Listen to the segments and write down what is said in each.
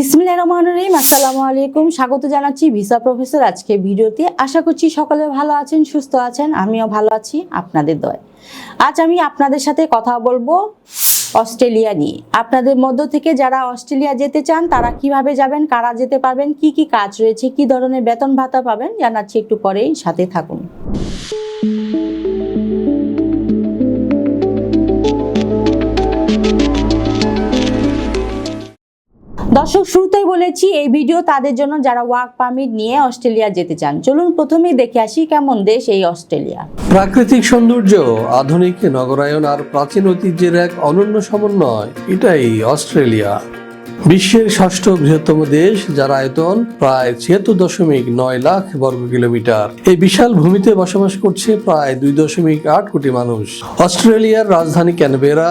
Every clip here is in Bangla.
বিসমিল্লাহ রহমান রহিম, আসসালামু আলাইকুম। স্বাগত জানাচ্ছি ভিসা প্রফেসর আজকে ভিডিওতে। আশা করছি সকলে ভালো আছেন, সুস্থ আছেন, আমিও ভালো আছি আপনাদের দয়। আজ আমি আপনাদের সাথে কথা বলব অস্ট্রেলিয়া নিয়ে। আপনাদের মধ্য থেকে যারা অস্ট্রেলিয়া যেতে চান, তারা কীভাবে যাবেন, কারা যেতে পারবেন, কি কি কাজ রয়েছে, কি ধরনের বেতন ভাতা পাবেন, জানাচ্ছি একটু পরেই, সাথে থাকুন। দর্শক, শুরুতেই বলেছি, এই ভিডিও তাদের জন্য যারা ওয়ার্ক পারমিট নিয়ে অস্ট্রেলিয়া যেতে চান। চলুন প্রথমেই দেখে আসি কেমন দেশ এই অস্ট্রেলিয়া। প্রাকৃতিক সৌন্দর্য, আধুনিক নগরায়ন আর প্রাচীন ঐতিহ্যের এক অনন্য সমন্বয়, এটাই অস্ট্রেলিয়া। বিশ্বের ষষ্ঠ বৃহত্তম দেশ, যার আয়তন প্রায় ছিয়াত্তর দশমিক নয় লাখ বর্গ কিলোমিটার। এই বিশাল ভূমিতে বসবাস করছে প্রায় দুই দশমিক আট কোটি মানুষ। অস্ট্রেলিয়ার রাজধানী ক্যানবেরা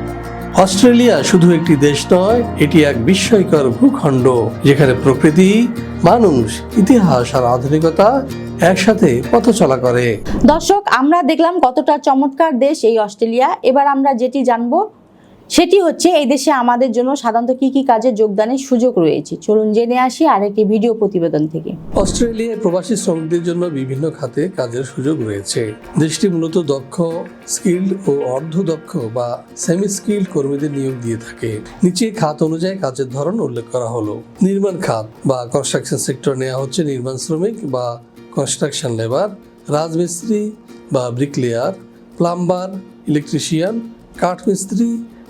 অস্ট্রেলিয়া শুধু একটি দেশ নয়, এটি এক বিস্ময়কর ভূখণ্ড, যেখানে প্রকৃতি, মানুষ, ইতিহাস আর আধুনিকতা একসাথে পথ চলা করে। দর্শক, আমরা দেখলাম কতটা চমৎকার দেশ এই অস্ট্রেলিয়া। এবার আমরা যেটি জানব সেটি হচ্ছে এই দেশে আমাদের জন্য সাধারণত কি কি কাজে যোগদানের সুযোগ রয়েছে? চলুন জেনে আসি আরেকটি ভিডিও প্রতিবেদন থেকে। অস্ট্রেলিয়ায় প্রবাসী শ্রমিকদের জন্য বিভিন্ন খাতে কাজের সুযোগ রয়েছে। দেশটি মূলত দক্ষ, স্কিল্ড ও অর্ধ দক্ষ বা সেমি স্কিল্ড কর্মীদের নিয়োগ দিয়ে থাকে। নিচে খাত অনুযায়ী কাজের ধরন উল্লেখ করা হলো। নির্মাণ খাত বা কনস্ট্রাকশন সেক্টর নেওয়া হচ্ছে নির্মাণ শ্রমিক বা কনস্ট্রাকশন লেবার রাজমিস্ত্রি বা ব্রিকলেয়ার প্লাম্বার ইলেকট্রিশিয়ান কাঠমিস্ত্রি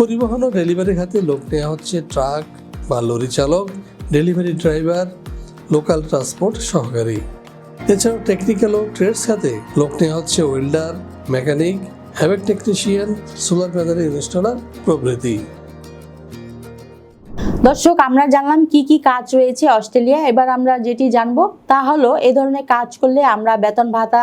পরিবহন ও ডেলিভারি খাতে লোক নেওয়া হচ্ছে ট্রাক বা লরি চালক, ডেলিভারি ড্রাইভার, লোকাল ট্রান্সপোর্ট সহকারী। এছাড়াও টেকনিক্যাল ও ট্রেডস খাতে লোক নেওয়া হচ্ছে welder, mechanic, HVAC technician, solar panel installer প্রভৃতি। দর্শক, আমরা জানলাম কি কি কাজ রয়েছে অস্ট্রেলিয়া এবার আমরা যেটি জানব তা হলো, এ ধরনের কাজ করলে আমরা বেতন ভাতা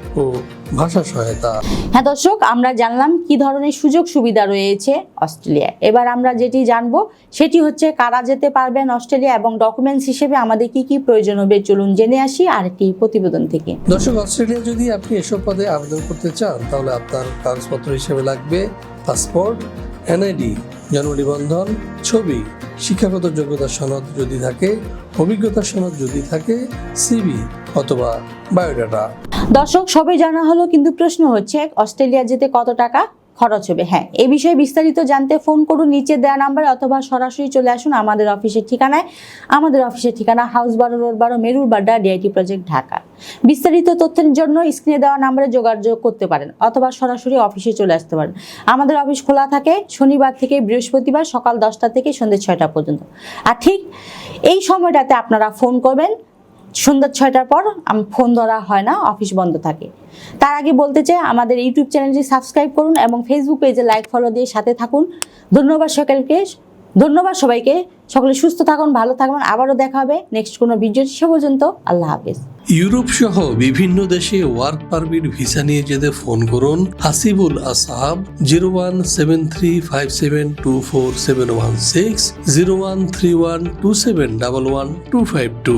ও ভাষা সহায়তা। হ্যাঁ দর্শক আমরা জানলাম কি ধরনের সুযোগ সুবিধা রয়েছে অস্ট্রেলিয়ায়। এবার আমরা যেটি জানব সেটি হচ্ছে কারা যেতে পারবেন অস্ট্রেলিয়া এবং ডকুমেন্টস হিসেবে আমাদের কি কি প্রয়োজন হবে চলুন জেনে আসি আর আরেকটি প্রতিবেদন থেকে। দর্শক অস্ট্রেলিয়া যদি আপনি এসব পদে আবেদন করতে চান তাহলে আপনার কাগজপত্র হিসেবে লাগবে পাসপোর্ট এনআইডি জন্ম নিবন্ধন ছবি শিক্ষাগত যোগ্যতা সনদ যদি থাকে অভিজ্ঞতা সনদ যদি থাকে সিবি অথবা বায়োডাটা। দর্শক, সবে জানা হলো, কিন্তু প্রশ্ন হচ্ছে, অস্ট্রেলিয়া যেতে কত টাকা খরচ হবে? হ্যাঁ এ বিষয়ে বিস্তারিত জানতে ফোন করুন, নিচে দেওয়া নাম্বারে, অথবা সরাসরি চলে আসুন আমাদের অফিসের ঠিকানায়। আমাদের অফিসের ঠিকানা হাউস বারো রোড বারো, মেরুর বাড্ডা, ডিআইটি প্রজেক্ট, ঢাকা। বিস্তারিত তথ্যের জন্য স্ক্রিনে দেওয়া নাম্বারে যোগাযোগ করতে পারেন, অথবা সরাসরি অফিসে চলে আসতে পারেন। আমাদের অফিস খোলা থাকে শনিবার থেকে বৃহস্পতিবার সকাল দশটা থেকে সন্ধ্যে ছয়টা পর্যন্ত। আর ঠিক এই সময়টাতে আপনারা ফোন করবেন সন্ধ্যা ছয়টার পর ফোন ধরা হয় না, অফিস বন্ধ থাকে। তার আগে বলতে চাই, আমাদের ইউটিউব চ্যানেলটি সাবস্ক্রাইব করুন এবং ফেসবুক পেজে লাইক ফলো দিয়ে সাথে থাকুন। ধন্যবাদ সকলকে, ধন্যবাদ সবাইকে। সকলে সুস্থ থাকুন, ভালো থাকুন। আবারও দেখা হবে নেক্সট কোনো ভিডিও সে পর্যন্ত। আল্লাহ হাফেজ। ইউরোপ সহ বিভিন্ন দেশে ওয়ার্ক পারমিট ভিসা নিয়ে যেতে ফোন করুন। Hasibul Asahab zero one seven three five seven two four seven one six zero one three one two seven double one two five two